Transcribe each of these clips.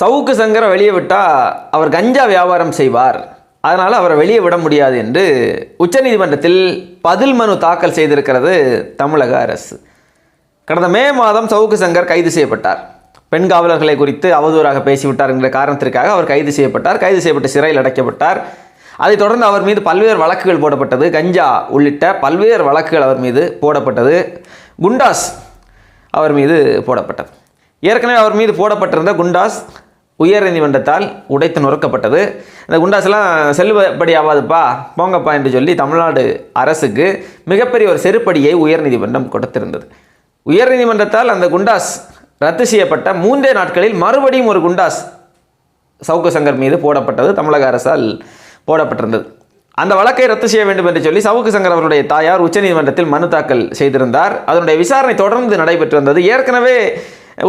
சவுக்கு சங்கரை வெளியே விட்டால் அவர் கஞ்சா வியாபாரம் செய்வார். அதனால் அவரை வெளியே விட முடியாது என்று உச்சநீதிமன்றத்தில் பதில் மனு தாக்கல் செய்திருக்கிறது தமிழக அரசு. கடந்த மே மாதம் சவுக்கு சங்கர் கைது செய்யப்பட்டார். பெண் காவலர்களை குறித்து அவதூறாக பேசிவிட்டார் என்கிற காரணத்திற்காக அவர் கைது செய்யப்பட்டார். கைது செய்யப்பட்டு சிறையில் அடைக்கப்பட்டார். அதைத் தொடர்ந்து அவர் மீது பல்வேறு வழக்குகள் போடப்பட்டது. கஞ்சா உள்ளிட்ட பல்வேறு வழக்குகள் அவர் மீது போடப்பட்டது. குண்டாஸ் அவர் மீது போடப்பட்டது. ஏற்கனவே அவர் மீது போடப்பட்டிருந்த குண்டாஸ் உயர்நீதிமன்றத்தால் உடைத்து நொறுக்கப்பட்டது. இந்த குண்டாஸ்லாம் செல்லுபடி ஆகாதுப்பா போங்கப்பா என்று சொல்லி தமிழ்நாடு அரசுக்கு மிகப்பெரிய ஒரு செருப்படியை உயர்நீதிமன்றம் கொடுத்திருந்தது. உயர்நீதிமன்றத்தால் அந்த குண்டாஸ் ரத்து செய்யப்பட்ட மூன்றே நாட்களில் மறுபடியும் ஒரு குண்டாஸ் சவுக்கு சங்கர் மீது போடப்பட்டது தமிழக அரசால் போடப்பட்டிருந்தது. அந்த வழக்கை ரத்து செய்ய வேண்டும் என்று சொல்லி சவுக்கு சங்கர் அவருடைய தாயார் உச்சநீதிமன்றத்தில் மனு தாக்கல் செய்திருந்தார். அதனுடைய விசாரணை தொடர்ந்து நடைபெற்று வந்தது. ஏற்கனவே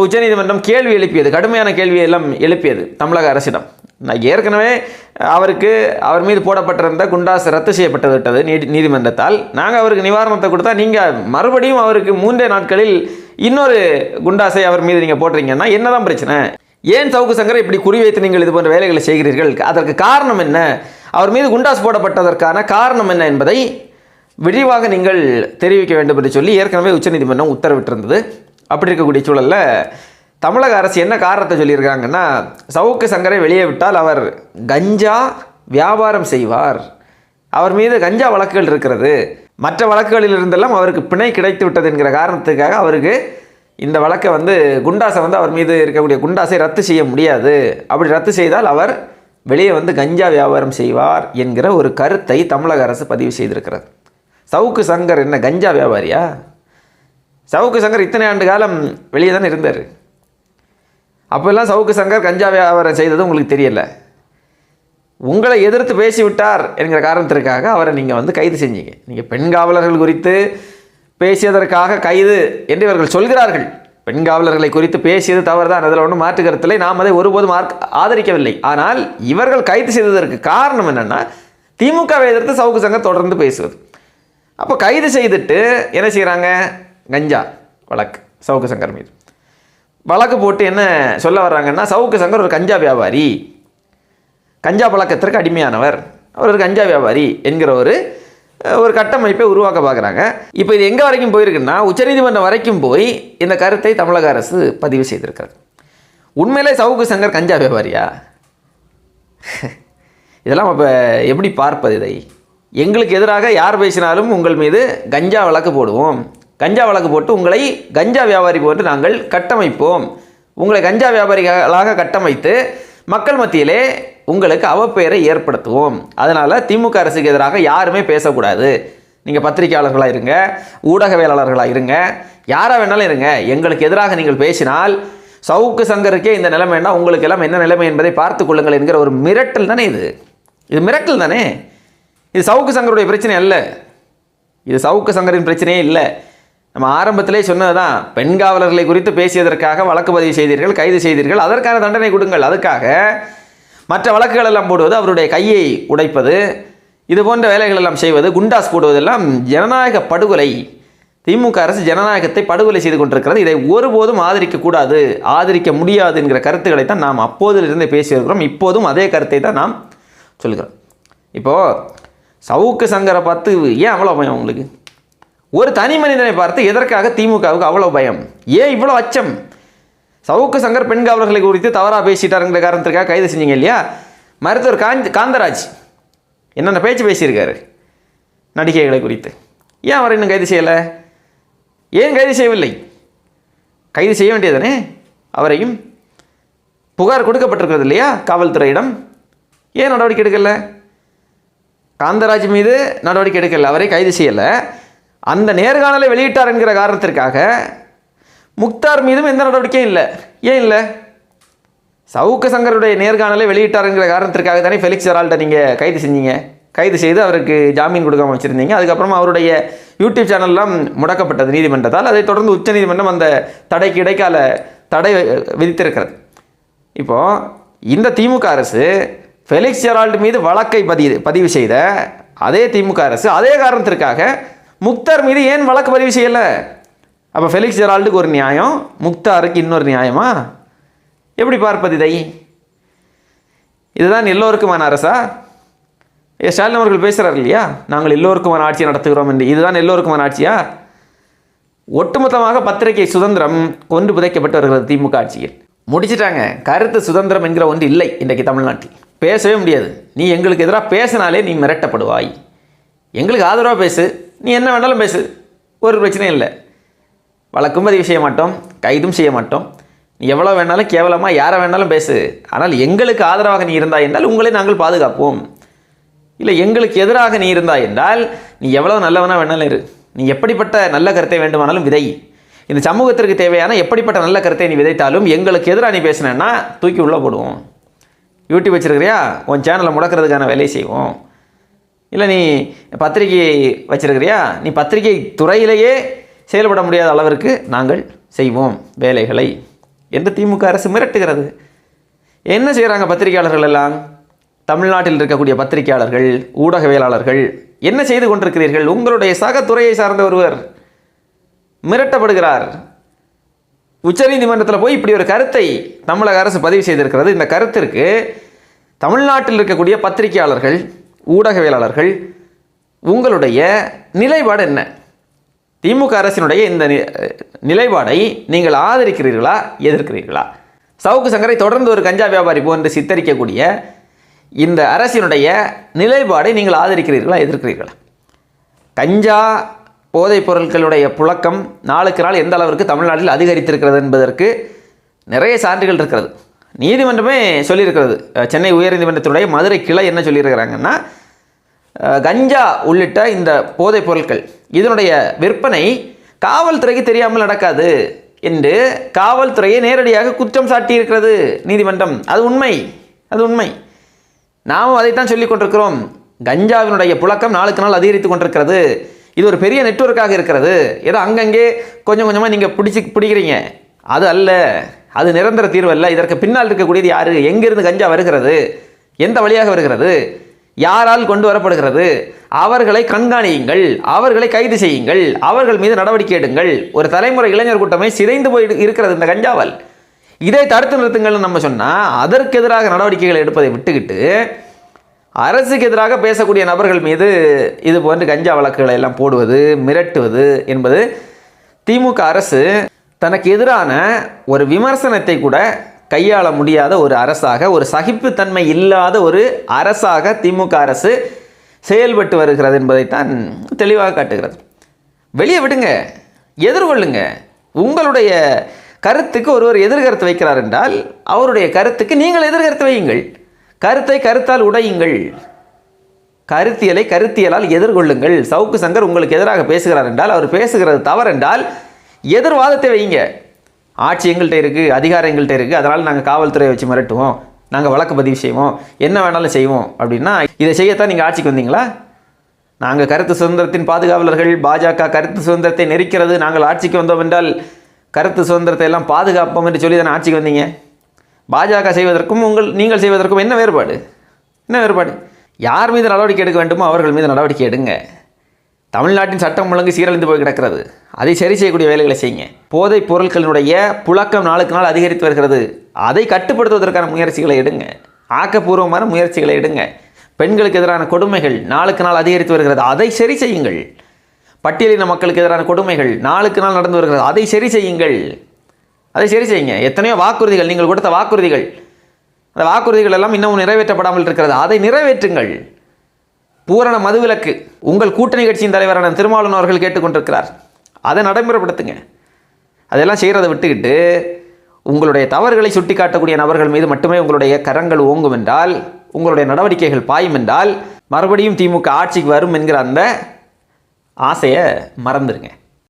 உச்சநீதிமன்றம் கேள்வி எழுப்பியது கடுமையான கேள்வி எல்லாம் எழுப்பியது தமிழக அரசிடம். நான் ஏற்கனவே அவருக்கு அவர் மீது போடப்பட்டிருந்த குண்டாஸ் ரத்து செய்யப்பட்டு விட்டது நீதி நீதிமன்றத்தால். நாங்கள் அவருக்கு நிவாரணத்தை கொடுத்தா நீங்கள் மறுபடியும் அவருக்கு மூன்றே நாட்களில் இன்னொரு குண்டாசை அவர் மீது நீங்கள் போடுறீங்கன்னா என்னதான் பிரச்சனை? ஏன் சவுக்கு சங்கரை இப்படி குறிவைத்து நீங்கள் இது போன்ற வேலைகளை செய்கிறீர்கள்? அதற்கு காரணம் என்ன? அவர் மீது குண்டாஸ் போடப்பட்டதற்கான காரணம் என்ன என்பதை விரிவாக நீங்கள் தெரிவிக்க வேண்டும் என்று சொல்லி ஏற்கனவே உச்சநீதிமன்றம் உத்தரவிட்டிருந்தது. அப்படி இருக்கக்கூடிய சூழலில் தமிழக அரசு என்ன காரணத்தை சொல்லியிருக்காங்கன்னா சவுக்கு சங்கரை வெளியே விட்டால் அவர் கஞ்சா வியாபாரம் செய்வார். அவர் மீது கஞ்சா வழக்குகள் இருக்கிறது. மற்ற வழக்குகளில் இருந்தெல்லாம் அவருக்கு பிணை கிடைத்து விட்டது என்கிற காரணத்துக்காக அவருக்கு இந்த வழக்கை வந்து குண்டாஸை வந்து அவர் மீது இருக்கக்கூடிய குண்டாசை ரத்து செய்ய முடியாது. அப்படி ரத்து செய்தால் அவர் வெளியே வந்து கஞ்சா வியாபாரம் செய்வார் என்கிற ஒரு கருத்தை தமிழக அரசு பதிவு செய்திருக்கிறது. சவுக்கு சங்கர் என்ன கஞ்சா வியாபாரியா? சவுக்கு சங்கர் இத்தனை ஆண்டு காலம் வெளியே தானே இருந்தார். அப்போல்லாம் சவுக்கு சங்கர் கஞ்சா வியாபாரம் செய்தது உங்களுக்கு தெரியல. உங்களை எதிர்த்து பேசிவிட்டார் என்கிற காரணத்திற்காக அவரை நீங்கள் வந்து கைது செஞ்சீங்க. நீங்கள் பெண் காவலர்கள் குறித்து பேசியதற்காக கைது என்று இவர்கள் சொல்கிறார்கள். பெண் காவலர்களை குறித்து பேசியது தவறுதான். அதில் ஒன்றும் மாற்று கருத்தில்லை. நாம் அதை ஒருபோதும் மார்க் ஆதரிக்கவில்லை. ஆனால் இவர்கள் கைது செய்ததற்கு காரணம் என்னென்னா திமுகவை எதிர்த்து சவுக்கு சங்கம் தொடர்ந்து பேசுவது. அப்போ கைது செய்துட்டு என்ன செய்கிறாங்க கஞ்சா வழக்கு. சவுக்கு சங்கர் மீது. வழக்கு போட்டு என்ன சொல்ல வர்றாங்கன்னா சவுக்கு சங்கர் ஒரு கஞ்சா வியாபாரி. கஞ்சா பழக்கத்திற்கு அடிமையானவர். அவர் ஒரு கஞ்சா வியாபாரி என்கிற ஒரு ஒரு கட்டமைப்பை உருவாக்க பார்க்குறாங்க. இப்போ இது எங்கே வரைக்கும் போயிருக்குன்னா உச்சநீதிமன்றம் வரைக்கும் போய் இந்த கருத்தை தமிழக அரசு பதிவு செய்திருக்கிறது. உண்மையிலே சவுக்கு சங்கர் கஞ்சா வியாபாரியா? இதெல்லாம் இப்போ எப்படி பார்ப்பது இதை? எங்களுக்கு எதிராக யார் பேசினாலும் உங்கள் மீது கஞ்சா வழக்கு போடுவோம். கஞ்சா வழக்கு போட்டு உங்களை கஞ்சா வியாபாரி போன்று நாங்கள் கட்டமைப்போம். உங்களை கஞ்சா வியாபாரிகளாக கட்டமைத்து மக்கள் மத்தியிலே உங்களுக்கு அவப்பெயரை ஏற்படுத்துவோம். அதனால் திமுக அரசுக்கு எதிராக யாருமே பேசக்கூடாது. நீங்கள் பத்திரிகையாளர்களாக இருங்க ஊடகவியலாளர்களாக இருங்க யாராக வேணாலும் இருங்க. எங்களுக்கு எதிராக நீங்கள் பேசினால் சவுக்கு சங்கருக்கே இந்த நிலைமைன்னா உங்களுக்கு எல்லாம் என்ன நிலைமை என்பதை பார்த்து கொள்ளுங்கள் என்கிற ஒரு மிரட்டல் தானே இது? இது மிரட்டல் தானே? இது சவுக்கு சங்கருடைய பிரச்சனை அல்ல. இது சவுக்கு சங்கரின் பிரச்சனையே இல்லை. நம்ம ஆரம்பத்திலே சொன்னது தான் பெண் காவலர்களை குறித்து பேசியதற்காக வழக்கு பதிவு செய்தீர்கள் கைது செய்தீர்கள் அதற்கான தண்டனை கொடுங்கள். அதுக்காக மற்ற வழக்குகள் எல்லாம் போடுவது அவருடைய கையை உடைப்பது இது போன்ற வேலைகள் எல்லாம் செய்வது குண்டாஸ் போடுவதெல்லாம் ஜனநாயக படுகொலை. திமுக அரசு ஜனநாயகத்தை படுகொலை செய்து கொண்டிருக்கிறது. இதை ஒருபோதும் ஆதரிக்கக்கூடாது ஆதரிக்க முடியாது என்கிற கருத்துக்களை தான் நாம் அப்போதிலிருந்து பேசியிருக்கிறோம். இப்போதும் அதே கருத்தை தான் நாம் சொல்கிறோம். இப்போது சவுக்கு சங்கரை பார்த்து ஏன் அவ்வளோ பயம் உங்களுக்கு? ஒரு தனி மனிதனை பார்த்து எதற்காக திமுகவுக்கு அவ்வளோ பயம்? ஏன் இவ்வளோ அச்சம்? சவுக்கு சங்கர் பெண் காவலர்களை குறித்து தவறாக பேசிட்டாருங்கிற காரணத்திற்காக கைது செஞ்சீங்க இல்லையா? மருத்துவர் காந்த் காந்தராஜ் என்னென்ன பேச்சு பேசியிருக்காரு? நடிகைகளை குறித்து. ஏன் அவரை இன்னும் கைது செய்யலை? ஏன் கைது செய்யவில்லை? கைது செய்ய வேண்டியதானே அவரையும் புகார் கொடுக்கப்பட்டிருக்கிறது இல்லையா காவல்துறையிடம்? ஏன் நடவடிக்கை எடுக்கலை? காந்தராஜ் மீது நடவடிக்கை எடுக்கலை. அவரை கைது செய்யலை. அந்த நேர்காணலை வெளியிட்டார் என்கிற காரணத்திற்காக முக்தார் மீதும் எந்த நடவடிக்கையும் இல்லை. ஏன் இல்லை? சவுக்க சங்கருடைய நேர்காணலை வெளியிட்டார் என்கிற காரணத்திற்காக தானே ஃபெலிக்ஸ் ஜெரால்ட்டை நீங்கள் கைது செஞ்சீங்க? கைது செய்து அவருக்கு ஜாமீன் கொடுக்காம வச்சுருந்தீங்க. அதுக்கப்புறமா அவருடைய யூடியூப் சேனல்லாம் முடக்கப்பட்டது நீதிமன்றத்தால். அதைத் தொடர்ந்து உச்சநீதிமன்றம் அந்த தடைக்கு இடைக்கால தடை விதித்திருக்கிறது. இப்போது இந்த திமுக அரசு ஃபெலிக்ஸ் ஜெரால்ட் மீது வழக்கை பதிவு பதிவு செய்த அதே திமுக அரசு அதே காரணத்திற்காக முக்தார் மீது ஏன் வழக்கு பதிவு செய்யலை? அப்போ ஃபெலிக்ஸ் ஜெரால்டுக்கு ஒரு நியாயம் முக்தாருக்கு இன்னொரு நியாயமா? எப்படி பார்ப்பது இதை? இதுதான் எல்லோருக்குமான அரசா? ஏ ஸ்டாலின் அவர்கள் பேசுகிறார் இல்லையா? நாங்கள் எல்லோருக்குமான ஆட்சி நடத்துகிறோம் என்று. இதுதான் எல்லோருக்குமான ஆட்சியா? ஒட்டுமொத்தமாக பத்திரிகை சுதந்திரம் கொண்டு புதைக்கப்பட்டு வருகிறது திமுக ஆட்சியில். முடிச்சிட்டாங்க. கருத்து சுதந்திரம் என்கிற ஒன்று இல்லை இன்றைக்கு தமிழ்நாட்டில். பேசவே முடியாது. நீ எங்களுக்கு எதிராக பேசினாலே நீ மிரட்டப்படுவாய். எங்களுக்கு ஆதரவாக பேசு. நீ என்ன வேணாலும் பேசு. ஒரு பிரச்சனையும் இல்லை. வழக்கும் பதிவு செய்ய மாட்டோம் கைதும் செய்ய மாட்டோம். நீ எவ்வளோ வேணாலும் கேவலமாக யாரை வேணாலும் பேசு. ஆனால் எங்களுக்கு ஆதரவாக நீ இருந்தாய் என்றால் உங்களை நாங்கள் பாதுகாப்போம். இல்லை எங்களுக்கு எதிராக நீ இருந்தாய் என்றால் நீ எவ்வளோ நல்லவனா வேணாலும் இரு. நீ எப்படிப்பட்ட நல்ல கருத்தை வேண்டுமானாலும் விதை. இந்த சமூகத்திற்கு தேவையான எப்படிப்பட்ட நல்ல கருத்தை நீ விதைத்தாலும் எங்களுக்கு எதிராக நீ பேசினேன்னா தூக்கி உள்ளே போடுவோம். யூடியூப் வச்சுருக்கிறியா? உன் சேனலை முடக்கிறதுக்கான வேலையை செய்வோம். இல்லை நீ பத்திரிகை வச்சிருக்கிறியா? நீ பத்திரிகை துறையிலேயே செயல்பட முடியாத அளவிற்கு நாங்கள் செய்வோம் வேலைகளை. என்று திமுக அரசு மிரட்டுகிறது. என்ன செய்கிறாங்க பத்திரிகையாளர்கள் எல்லாம்? தமிழ்நாட்டில் இருக்கக்கூடிய பத்திரிகையாளர்கள் ஊடகவியலாளர்கள் என்ன செய்து கொண்டிருக்கிறீர்கள்? உங்களுடைய சக துறையை சார்ந்த ஒருவர் மிரட்டப்படுகிறார். உச்சநீதிமன்றத்தில் போய் இப்படி ஒரு கருத்தை தமிழக அரசு பதிவு செய்திருக்கிறது. இந்த கருத்திற்கு தமிழ்நாட்டில் இருக்கக்கூடிய பத்திரிகையாளர்கள் ஊடகவியலாளர்கள் உங்களுடைய நிலைப்பாடு என்ன? திமுக அரசினுடைய இந்த நி- நிலைப்பாடை நீங்கள் ஆதரிக்கிறீர்களா எதிர்க்கிறீர்களா? சவுக்கு சங்கரை தொடர்ந்து ஒரு கஞ்சா வியாபாரி போன்று சித்தரிக்கக்கூடிய இந்த அரசினுடைய நிலைப்பாடை நீங்கள் ஆதரிக்கிறீர்களா எதிர்க்கிறீர்களா? கஞ்சா போதைப் பொருட்களுடைய புழக்கம் நாளுக்கு நாள் எந்த அளவிற்கு தமிழ்நாட்டில் அதிகரித்திருக்கிறது என்பதற்கு நிறைய சான்றுகள் இருக்கிறது. நீதிமன்றமே சொல்லியிருக்கிறது. சென்னை உயர்நீதிமன்றத்தினுடைய மதுரை கிளை என்ன சொல்லியிருக்கிறாங்கன்னா கஞ்சா உள்ளிட்ட இந்த போதைப் பொருட்கள். இதனுடைய விற்பனை காவல்துறைக்கு தெரியாமல் நடக்காது என்று காவல்துறையை நேரடியாக குற்றம் சாட்டியிருக்கிறது நீதிமன்றம். அது உண்மை. அது உண்மை. நாமும் அதைத்தான் சொல்லிக் கொண்டிருக்கிறோம். கஞ்சாவினுடைய புழக்கம் நாளுக்கு நாள் அதிகரித்து கொண்டிருக்கிறது. இது ஒரு பெரிய நெட்வொர்க்காக இருக்கிறது. ஏதோ அங்கங்கே கொஞ்சம் கொஞ்சமாக நீங்கள் பிடிச்சி பிடிக்கிறீங்க. அது அல்ல. அது நிரந்தர தீர்வு அல்ல. இதற்கு பின்னால் இருக்கக்கூடியது யார்? எங்கிருந்து கஞ்சா வருகிறது? எந்த வழியாக வருகிறது? யாரால் கொண்டு வரப்படுகிறது? அவர்களை கண்காணியுங்கள் அவர்களை கைது செய்யுங்கள் அவர்கள் மீது நடவடிக்கை எடுங்கள். ஒரு தலைமுறை இளைஞர் கூட்டமே சிதைந்து போய் இருக்கிறது இந்த கஞ்சாவால். இதை தடுத்து நிறுத்துங்கள்னு நம்ம சொன்னால் அதற்கு எதிராக நடவடிக்கைகளை எடுப்பதை விட்டுக்கிட்டு அரசுக்கு எதிராக பேசக்கூடிய நபர்கள் மீது இது போன்று கஞ்சா வழக்குகளை எல்லாம் போடுவது மிரட்டுவது என்பது திமுக அரசு தனக்கு எதிரான ஒரு விமர்சனத்தை கூட கையாள முடியாத ஒரு அரசாக ஒரு சகிப்புத்தன்மை இல்லாத ஒரு அரசாக திமுக அரசு செயல்பட்டு வருகிறது என்பதைத்தான் தெளிவாக காட்டுகிறது. வெளியே விடுங்க எதிர்கொள்ளுங்க. உங்களுடைய கருத்துக்கு ஒருவர் எதிர்கருத்து வைக்கிறார் என்றால் அவருடைய கருத்துக்கு நீங்கள் எதிர்கருத்து வையுங்கள். கருத்தை கருத்தால் உடையுங்கள். கருத்தியலை கருத்தியலால் எதிர்கொள்ளுங்கள். சவுக்கு சங்கர் உங்களுக்கு எதிராக பேசுகிறார் என்றால் அவர் பேசுகிறது தவறென்றால் எதிர்வாதத்தை வையுங்க. ஆட்சி எங்கள்கிட்ட இருக்குது அதிகாரம் எங்கள்கிட்ட இருக்குது அதனால் நாங்கள் காவல்துறையை வச்சு மிரட்டுவோம் நாங்கள் வழக்கு பதிவு செய்வோம் என்ன வேணாலும் செய்வோம் அப்படின்னா இதை செய்யத்தான் நீங்கள் ஆட்சிக்கு வந்தீங்களா? நாங்கள் கருத்து சுதந்திரத்தின் பாதுகாவலர்கள் பாஜக கருத்து சுதந்திரத்தை நெரிக்கிறது நாங்கள் ஆட்சிக்கு வந்தோம் என்றால் கருத்து சுதந்திரத்தை எல்லாம் பாதுகாப்போம் என்று சொல்லி தானே ஆட்சிக்கு வந்தீங்க? பாஜக செய்வதற்கும் உங்கள் நீங்கள் செய்வதற்கும் என்ன வேறுபாடு? என்ன வேறுபாடு? யார் மீது நடவடிக்கை எடுக்க வேண்டுமோ அவர்கள் மீது நடவடிக்கை எடுங்க. தமிழ்நாட்டின் சட்டம் ஒழுங்கு சீரழிந்து போய் கிடக்கிறது. அதை சரி செய்யக்கூடிய வேலைகளை செய்யுங்க. போதைப் பொருட்களினுடைய புழக்கம் நாளுக்கு நாள் அதிகரித்து வருகிறது. அதை கட்டுப்படுத்துவதற்கான முயற்சிகளை எடுங்க. ஆக்கப்பூர்வமான முயற்சிகளை எடுங்க. பெண்களுக்கு எதிரான கொடுமைகள் நாளுக்கு நாள் அதிகரித்து வருகிறது. அதை சரி செய்யுங்கள். பட்டியலின மக்களுக்கு எதிரான கொடுமைகள் நாளுக்கு நாள் நடந்து வருகிறது. அதை சரி செய்யுங்கள். அதை சரி செய்யுங்க. எத்தனையோ வாக்குறுதிகள் நீங்கள் கொடுத்த வாக்குறுதிகள். அந்த வாக்குறுதிகள் எல்லாம் இன்னமும் நிறைவேற்றப்படாமல் இருக்கிறது. அதை நிறைவேற்றுங்கள். பூரண மதுவிலக்கு. உங்கள் கூட்டணி கட்சியின் தலைவரான திருமாவளவன் அவர்கள் கேட்டுக்கொண்டிருக்கிறார். அதை நடைமுறைப்படுத்துங்க. அதெல்லாம் செய்கிறத விட்டுக்கிட்டு உங்களுடைய தவறுகளை சுட்டிக்காட்டக்கூடிய நபர்கள் மீது மட்டுமே உங்களுடைய கரங்கள் ஓங்கும் என்றால் உங்களுடைய நடவடிக்கைகள் பாயும் என்றால் மறுபடியும் திமுக ஆட்சிக்கு வரும் என்கிற அந்த ஆசையை மறந்துடுங்க.